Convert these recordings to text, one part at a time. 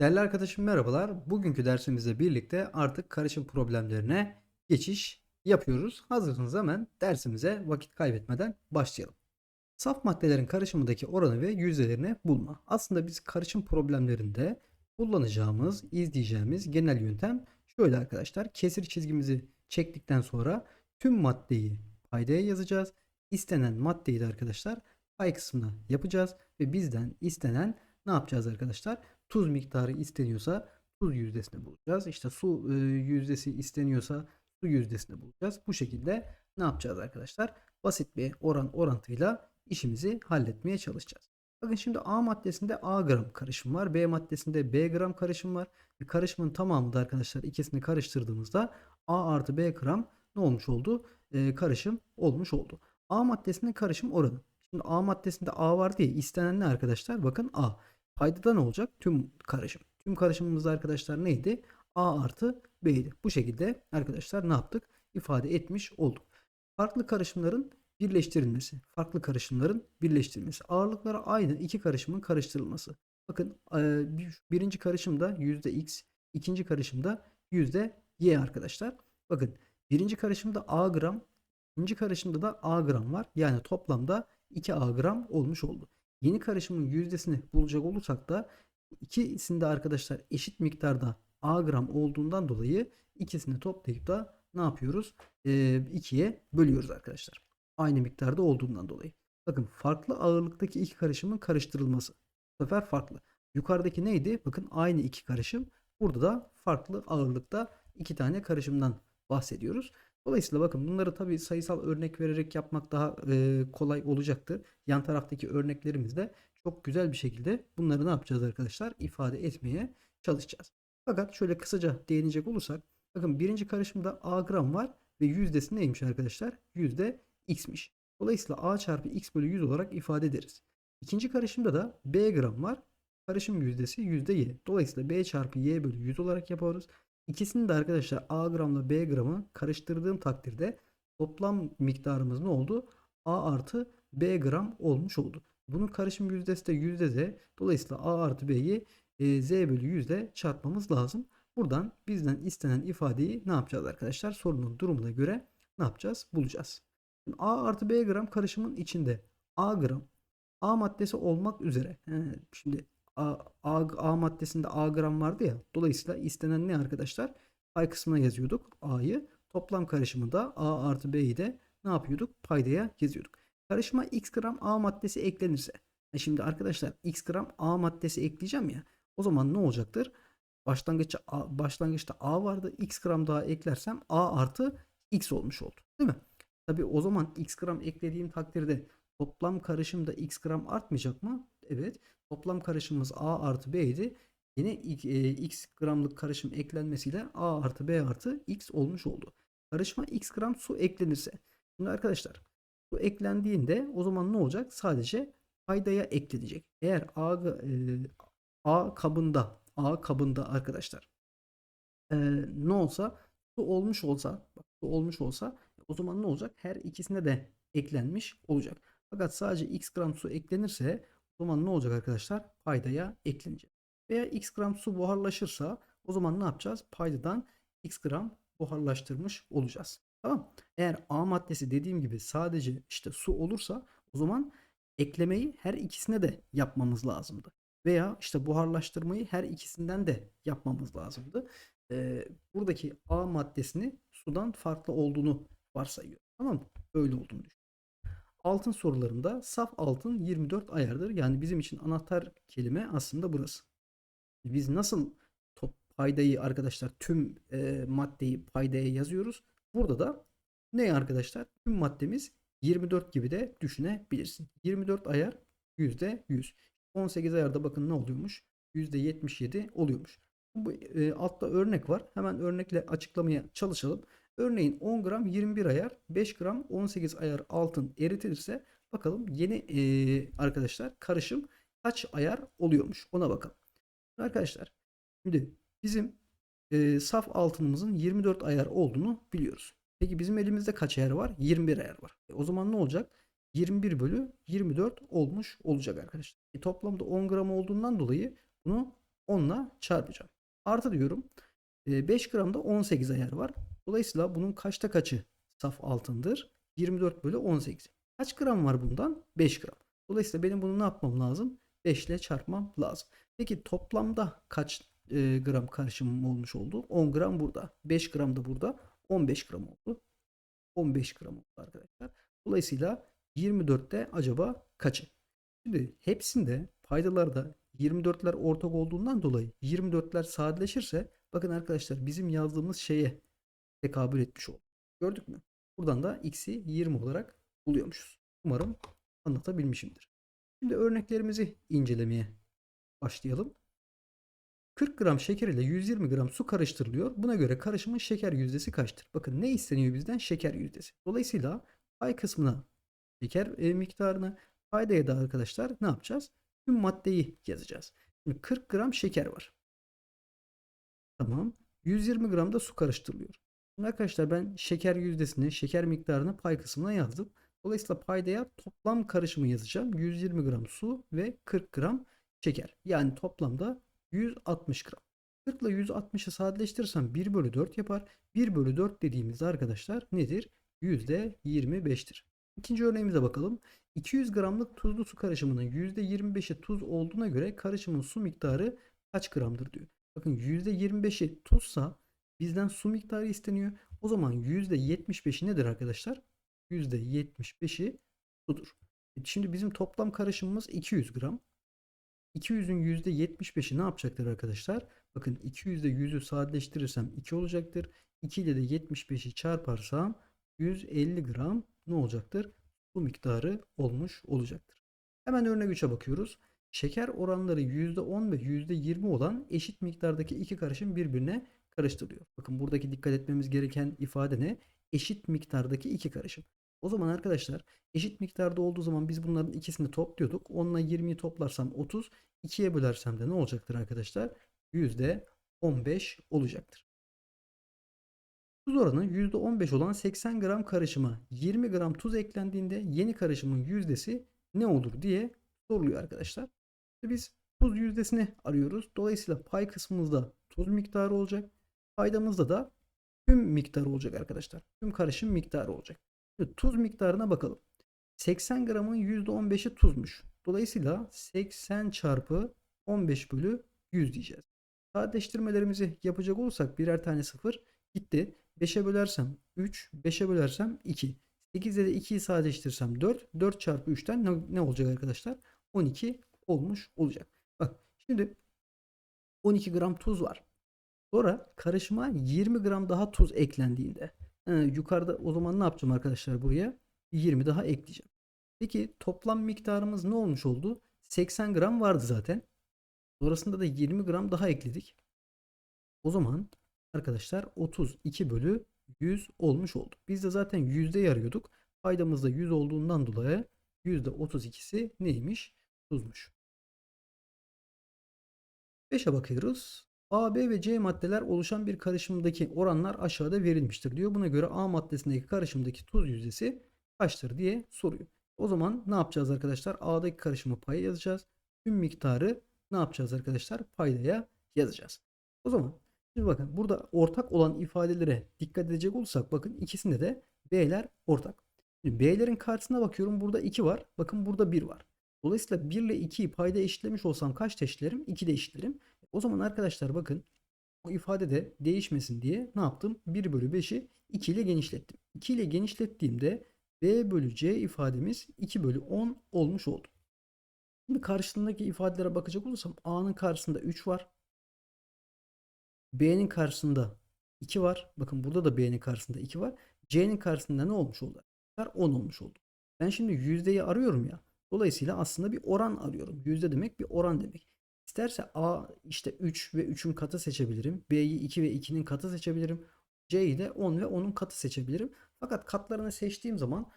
Değerli arkadaşım merhabalar. Bugünkü dersimizle birlikte artık karışım problemlerine geçiş yapıyoruz. Hazırsanız hemen dersimize vakit kaybetmeden başlayalım. Saf maddelerin karışımındaki oranı ve yüzdelerini bulma. Aslında biz karışım problemlerinde kullanacağımız, izleyeceğimiz genel yöntem şöyle arkadaşlar. Kesir çizgimizi çektikten sonra tüm maddeyi paydaya yazacağız. İstenen maddeyi de arkadaşlar pay kısmına yapacağız ve bizden istenen ne yapacağız arkadaşlar? Tuz miktarı isteniyorsa tuz yüzdesini bulacağız. İşte su e, yüzdesi isteniyorsa su yüzdesini bulacağız. Bu şekilde ne yapacağız arkadaşlar? Basit bir oran orantıyla işimizi halletmeye çalışacağız. Bakın şimdi A maddesinde A gram karışım var. B maddesinde B gram karışım var. E, karışımın tamamında arkadaşlar ikisini karıştırdığımızda A artı B gram ne olmuş oldu? E, karışım olmuş oldu. A maddesinin karışım oranı. Şimdi A maddesinde A var diye istenen ne arkadaşlar? Bakın A. Paydada ne olacak? Tüm karışım. Tüm karışımımızda arkadaşlar neydi? A artı B'ydi. Bu şekilde arkadaşlar ne yaptık? İfade etmiş olduk. Farklı karışımların birleştirilmesi. Farklı karışımların birleştirilmesi. Ağırlıkları aynı iki karışımın karıştırılması. Bakın e, bir- birinci karışımda %X, ikinci karışımda %Y arkadaşlar. Bakın birinci karışımda A gram, ikinci karışımda da A gram var. Yani toplamda 2 A gram olmuş oldu. Yeni karışımın yüzdesini bulacak olursak da ikisinde arkadaşlar eşit miktarda A gram olduğundan dolayı ikisini toplayıp da ne yapıyoruz? 2'ye bölüyoruz arkadaşlar. Aynı miktarda olduğundan dolayı. Bakın farklı ağırlıktaki iki karışımın karıştırılması. Bu sefer farklı. Yukarıdaki neydi? Bakın aynı iki karışım. Burada da farklı ağırlıkta iki tane karışımdan bahsediyoruz. Dolayısıyla bakın bunları tabii sayısal örnek vererek yapmak daha e, kolay olacaktır. Yan taraftaki örneklerimizde çok güzel bir şekilde bunları ne yapacağız arkadaşlar? İfade etmeye çalışacağız. Fakat şöyle kısaca değinecek olursak bakın birinci karışımda A gram var ve yüzdesi neymiş arkadaşlar? Yüzde x'miş. Dolayısıyla A çarpı x bölü 100 olarak ifade ederiz. İkinci karışımda da B gram var. Karışım yüzdesi yüzde y. Dolayısıyla B çarpı y bölü 100 olarak yaparız. İkisini de arkadaşlar A gramla B gramı karıştırdığım takdirde toplam miktarımız ne oldu? A artı B gram olmuş oldu. Bunun karışım yüzdesi de yüzde z. Dolayısıyla A artı B'yi e, z bölü 100 ile çarpmamız lazım. Buradan bizden istenen ifadeyi ne yapacağız arkadaşlar? Sorunun durumuna göre ne yapacağız? Bulacağız. Şimdi A artı B gram karışımın içinde A gram A maddesi olmak üzere. Şimdi A, A, A maddesinde A gram vardı ya. Dolayısıyla istenen ne arkadaşlar? Pay kısmına yazıyorduk A'yı. Toplam karışımında A artı B'yi de ne yapıyorduk? Paydaya yazıyorduk. Karışıma X gram A maddesi eklenirse. E şimdi arkadaşlar X gram A maddesi ekleyeceğim ya. O zaman ne olacaktır? Başlangıçta A, başlangıçta A vardı. X gram daha eklersem A artı X olmuş oldu. Değil mi? Tabi o zaman X gram eklediğim takdirde toplam karışımda X gram artmayacak mı? Evet. Toplam karışımımız A artı B idi. Yine e, X gramlık karışım eklenmesiyle A artı B artı X olmuş oldu. Karışıma X gram su eklenirse. Şimdi arkadaşlar su eklendiğinde o zaman ne olacak? Sadece paydaya eklenecek. Eğer A, e, A kabında A kabında arkadaşlar e, ne olsa su olmuş olsa bak, su olmuş olsa o zaman ne olacak? Her ikisine de eklenmiş olacak. Fakat sadece x gram su eklenirse o zaman ne olacak arkadaşlar? Paydaya eklenecek. Veya x gram su buharlaşırsa o zaman ne yapacağız? Paydadan x gram buharlaştırmış olacağız. Tamam. Eğer A maddesi dediğim gibi sadece işte su olursa o zaman eklemeyi her ikisine de yapmamız lazımdı. Veya işte buharlaştırmayı her ikisinden de yapmamız lazımdı. Ee, buradaki A maddesini sudan farklı olduğunu varsayıyor. Tamam mı? Öyle olduğunu düşün. Altın sorularında saf altın 24 ayardır. Yani bizim için anahtar kelime aslında burası. Biz nasıl top paydayı arkadaşlar tüm e, maddeyi paydaya yazıyoruz. Burada da ne arkadaşlar? Tüm maddemiz 24 gibi de düşünebilirsin. 24 ayar %100. 18 ayarda bakın ne oluyormuş? %77 oluyormuş. Bu e, altta örnek var. Hemen örnekle açıklamaya çalışalım. Örneğin 10 gram 21 ayar, 5 gram 18 ayar altın eritilirse bakalım yeni e, arkadaşlar karışım kaç ayar oluyormuş ona bakalım. Arkadaşlar şimdi bizim e, saf altınımızın 24 ayar olduğunu biliyoruz. Peki bizim elimizde kaç ayar var? 21 ayar var. E, o zaman ne olacak? 21 bölü 24 olmuş olacak arkadaşlar. E, toplamda 10 gram olduğundan dolayı bunu 10'la çarpacağım. Artı diyorum. E, 5 gramda 18 ayar var. Dolayısıyla bunun kaçta kaçı saf altındır? 24 bölü 18. Kaç gram var bundan? 5 gram. Dolayısıyla benim bunu ne yapmam lazım? 5 ile çarpmam lazım. Peki toplamda kaç e, gram karışımım olmuş oldu? 10 gram burada. 5 gram da burada. 15 gram oldu. 15 gram oldu arkadaşlar. Dolayısıyla 24'te acaba kaçı? Şimdi hepsinde paydalarda 24'ler ortak olduğundan dolayı 24'ler sadeleşirse bakın arkadaşlar bizim yazdığımız şeye tekabül etmiş oldu. Gördük mü? Buradan da x'i 20 olarak buluyormuşuz. Umarım anlatabilmişimdir. Şimdi örneklerimizi incelemeye başlayalım. 40 gram şeker ile 120 gram su karıştırılıyor. Buna göre karışımın şeker yüzdesi kaçtır? Bakın ne isteniyor bizden? Şeker yüzdesi. Dolayısıyla pay kısmına şeker e, miktarını, paydaya da arkadaşlar ne yapacağız? Tüm maddeyi yazacağız. Şimdi 40 gram şeker var. Tamam. 120 gram da su karıştırılıyor. Arkadaşlar ben şeker yüzdesini, şeker miktarını pay kısmına yazdım. Dolayısıyla paydaya toplam karışımı yazacağım. 120 gram su ve 40 gram şeker. Yani toplamda 160 gram. 40 ile 160'ı sadeleştirirsem 1 bölü 4 yapar. 1 bölü 4 dediğimizde arkadaşlar nedir? %25'tir. İkinci örneğimize bakalım. 200 gramlık tuzlu su karışımının %25'i tuz olduğuna göre karışımın su miktarı kaç gramdır diyor. Bakın %25'i tuzsa bizden su miktarı isteniyor. O zaman %75'i nedir arkadaşlar? %75'i sudur. E, Şimdi bizim toplam karışımımız 200 gram. 200'ün %75'i ne yapacaktır arkadaşlar? Bakın 200'de 100'ü sadeleştirirsem 2 olacaktır. 2 ile de 75'i çarparsam 150 gram ne olacaktır? Bu miktarı olmuş olacaktır. Hemen örnek 3'e bakıyoruz. Şeker oranları %10 ve %20 olan eşit miktardaki iki karışım birbirine karıştırılıyor. Bakın buradaki dikkat etmemiz gereken ifade ne? Eşit miktardaki iki karışım. O zaman arkadaşlar eşit miktarda olduğu zaman biz bunların ikisini topluyorduk. 10 ile 20'yi toplarsam 30, 2'ye bölersem de ne olacaktır arkadaşlar? %15 olacaktır. Tuz oranı %15 olan 80 gram karışıma 20 gram tuz eklendiğinde yeni karışımın yüzdesi ne olur diye soruluyor arkadaşlar. Biz tuz yüzdesini arıyoruz. Dolayısıyla pay kısmımızda tuz miktarı olacak. Paydamızda da tüm miktarı olacak arkadaşlar. Tüm karışım miktarı olacak. Şimdi tuz miktarına bakalım. 80 gramın %15'i tuzmuş. Dolayısıyla 80 çarpı 15 bölü 100 diyeceğiz. Sadeleştirmelerimizi yapacak olursak birer tane sıfır gitti. 5'e bölersem 3, 5'e bölersem 2. 8'de de 2'yi sadeleştirirsem 4. 4 çarpı 3'ten ne, ne olacak arkadaşlar? 12 olmuş olacak. Bak şimdi 12 gram tuz var. Sonra karışıma 20 gram daha tuz eklendiğinde He, yukarıda o zaman ne yapacağım arkadaşlar buraya? 20 daha ekleyeceğim. Peki toplam miktarımız ne olmuş oldu? 80 gram vardı zaten. Sonrasında da 20 gram daha ekledik. O zaman arkadaşlar 32 bölü 100 olmuş oldu. Biz de zaten yüzde arıyorduk. Paydamızda 100 olduğundan dolayı %32'si neymiş? Tuzmuş. 5'e bakıyoruz. A, B ve C maddeler oluşan bir karışımdaki oranlar aşağıda verilmiştir diyor. Buna göre A maddesindeki karışımdaki tuz yüzdesi kaçtır diye soruyor. O zaman ne yapacağız arkadaşlar? A'daki karışımı paya yazacağız. Tüm miktarı ne yapacağız arkadaşlar? Paydaya yazacağız. O zaman şimdi bakın burada ortak olan ifadelere dikkat edecek olursak bakın ikisinde de B'ler ortak. Şimdi B'lerin karşısına bakıyorum. Burada 2 var. Bakın burada 1 var. Dolayısıyla 1 ile 2'yi payda eşitlemiş olsam kaç eşitlerim? 2 de eşitlerim. O zaman arkadaşlar bakın o ifade de değişmesin diye ne yaptım? 1 bölü 5'i 2 ile genişlettim. 2 ile genişlettiğimde B bölü C ifademiz 2 bölü 10 olmuş oldu. Şimdi karşısındaki ifadelere bakacak olursam A'nın karşısında 3 var. B'nin karşısında 2 var. Bakın burada da B'nin karşısında 2 var. C'nin karşısında ne olmuş oldu? 10 olmuş oldu. Ben şimdi yüzdeyi arıyorum ya. Dolayısıyla aslında bir oran arıyorum. Yüzde demek bir oran demek. İsterse A işte 3 ve 3'ün katı seçebilirim. B'yi 2 ve 2'nin katı seçebilirim. C'yi de 10 ve 10'un katı seçebilirim. Fakat katlarını seçtiğim zaman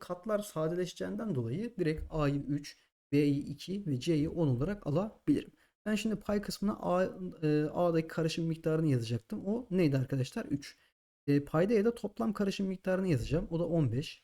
katlar sadeleşeceğinden dolayı direkt A'yı 3, B'yi 2 ve C'yi 10 olarak alabilirim. Ben şimdi pay kısmına A, e, A'daki karışım miktarını yazacaktım. O neydi arkadaşlar? 3. E, paydaya da toplam karışım miktarını yazacağım. O da 15.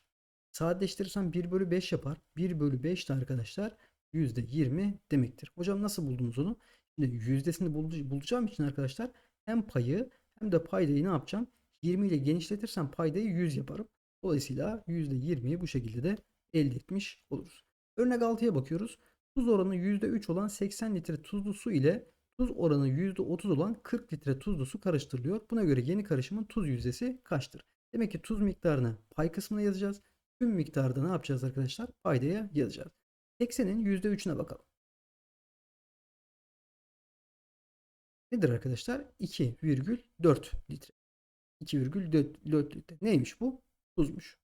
Sadeleştirirsem 1 bölü 5 yapar. 1 bölü 5 de arkadaşlar %20 demektir. Hocam nasıl buldunuz onu? Şimdi yüzdesini bul- bulacağım için arkadaşlar hem payı hem de paydayı ne yapacağım? 20 ile genişletirsem paydayı 100 yaparım. Dolayısıyla %20'yi bu şekilde de elde etmiş oluruz. Örnek 6'ya bakıyoruz. Tuz oranı %3 olan 80 litre tuzlu su ile tuz oranı %30 olan 40 litre tuzlu su karıştırılıyor. Buna göre yeni karışımın tuz yüzdesi kaçtır? Demek ki tuz miktarını pay kısmına yazacağız. Tüm miktarda ne yapacağız arkadaşlar? Paydaya yazacağız. 80'in %3'üne bakalım. Nedir arkadaşlar? 2,4 litre. 2,4 litre. Neymiş bu? Tuzmuş.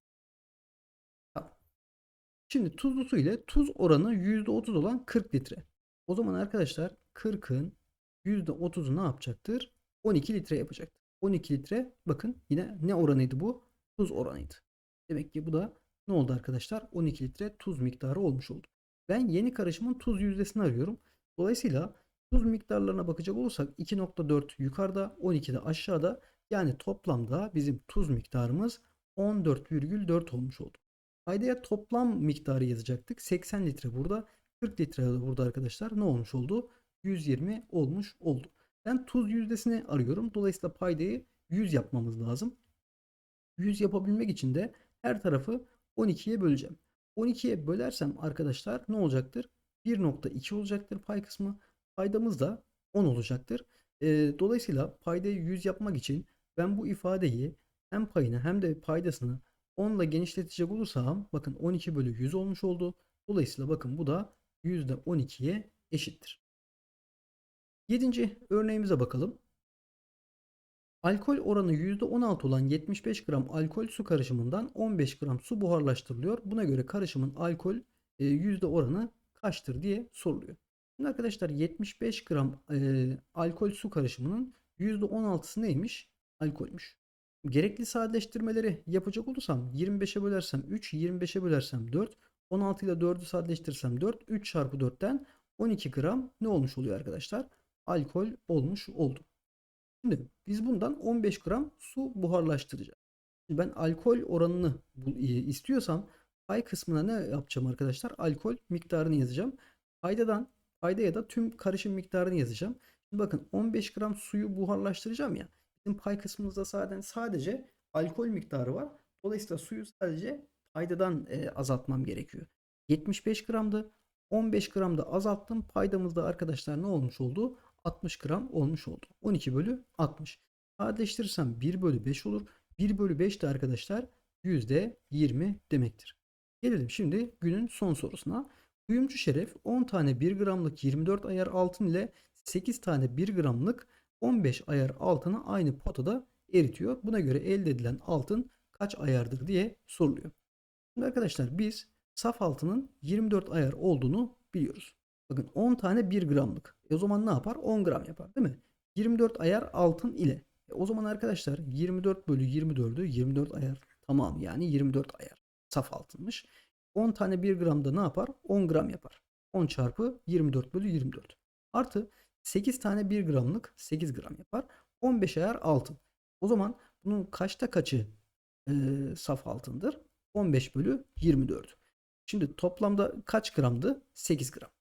Şimdi tuzlu su ile tuz oranı %30 olan 40 litre. O zaman arkadaşlar 40'ın %30'u ne yapacaktır? 12 litre yapacaktır. 12 litre bakın yine ne oranıydı bu? Tuz oranıydı. Demek ki bu da ne oldu arkadaşlar? 12 litre tuz miktarı olmuş oldu. Ben yeni karışımın tuz yüzdesini arıyorum. Dolayısıyla tuz miktarlarına bakacak olursak 2.4 yukarıda 12 de aşağıda yani toplamda bizim tuz miktarımız 14,4 olmuş oldu. Paydaya toplam miktarı yazacaktık. 80 litre burada 40 litre burada arkadaşlar ne olmuş oldu? 120 olmuş oldu. Ben tuz yüzdesini arıyorum. Dolayısıyla paydayı 100 yapmamız lazım. 100 yapabilmek için de her tarafı 12'ye böleceğim. 12'ye bölersem arkadaşlar ne olacaktır? 1.2 olacaktır pay kısmı. Paydamız da 10 olacaktır. Ee, dolayısıyla paydayı 100 yapmak için ben bu ifadeyi hem payını hem de paydasını 10 ile genişletecek olursam bakın 12 bölü 100 olmuş oldu. Dolayısıyla bakın bu da %12'ye eşittir. Yedinci örneğimize bakalım. Alkol oranı %16 olan 75 gram alkol su karışımından 15 gram su buharlaştırılıyor. Buna göre karışımın alkol e, yüzde oranı kaçtır diye soruluyor. Şimdi arkadaşlar 75 gram e, alkol su karışımının %16'sı neymiş? Alkolmüş. Gerekli sadeleştirmeleri yapacak olursam 25'e bölersem 3, 25'e bölersem 4, 16 ile 4'ü sadeleştirirsem 4, 3 çarpı 4'ten 12 gram ne olmuş oluyor arkadaşlar? Alkol olmuş oldu. Şimdi biz bundan 15 gram su buharlaştıracağız. Ben alkol oranını istiyorsam pay kısmına ne yapacağım arkadaşlar? Alkol miktarını yazacağım. Paydadan paydaya da tüm karışım miktarını yazacağım. Şimdi bakın 15 gram suyu buharlaştıracağım ya. Bizim pay kısmımızda zaten sadece alkol miktarı var. Dolayısıyla suyu sadece paydadan e, azaltmam gerekiyor. 75 gramdı. 15 gram da azalttım. Paydamızda arkadaşlar ne olmuş oldu? 60 gram olmuş oldu. 12 bölü 60. Sadeleştirirsem 1 bölü 5 olur. 1 bölü 5 de arkadaşlar %20 demektir. Gelelim şimdi günün son sorusuna. Kuyumcu Şeref 10 tane 1 gramlık 24 ayar altın ile 8 tane 1 gramlık 15 ayar altını aynı potada eritiyor. Buna göre elde edilen altın kaç ayardır diye soruluyor. Şimdi arkadaşlar biz saf altının 24 ayar olduğunu biliyoruz. Bakın 10 tane 1 gramlık. E o zaman ne yapar? 10 gram yapar değil mi? 24 ayar altın ile. E o zaman arkadaşlar 24 bölü 24'ü 24 ayar tamam yani 24 ayar saf altınmış. 10 tane 1 gramda ne yapar? 10 gram yapar. 10 çarpı 24 bölü 24. Artı 8 tane 1 gramlık 8 gram yapar. 15 ayar altın. O zaman bunun kaçta kaçı e, saf altındır? 15 bölü 24. Şimdi toplamda kaç gramdı? 8 gram.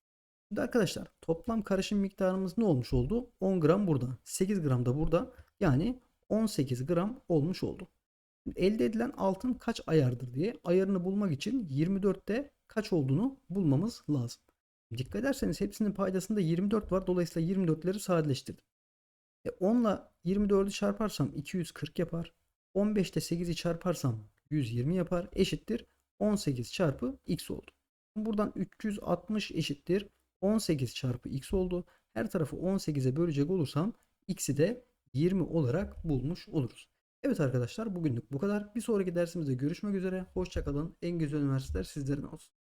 Şimdi arkadaşlar toplam karışım miktarımız ne olmuş oldu? 10 gram burada. 8 gram da burada. Yani 18 gram olmuş oldu. Şimdi elde edilen altın kaç ayardır diye ayarını bulmak için 24'te kaç olduğunu bulmamız lazım. Dikkat ederseniz hepsinin paydasında 24 var. Dolayısıyla 24'leri sadeleştirdim. E 10 ile 24'ü çarparsam 240 yapar. 15 ile 8'i çarparsam 120 yapar. Eşittir 18 çarpı x oldu. Buradan 360 eşittir 18 çarpı x oldu. Her tarafı 18'e bölecek olursam x'i de 20 olarak bulmuş oluruz. Evet arkadaşlar bugünlük bu kadar. Bir sonraki dersimizde görüşmek üzere. Hoşçakalın. En güzel üniversiteler sizlerin olsun.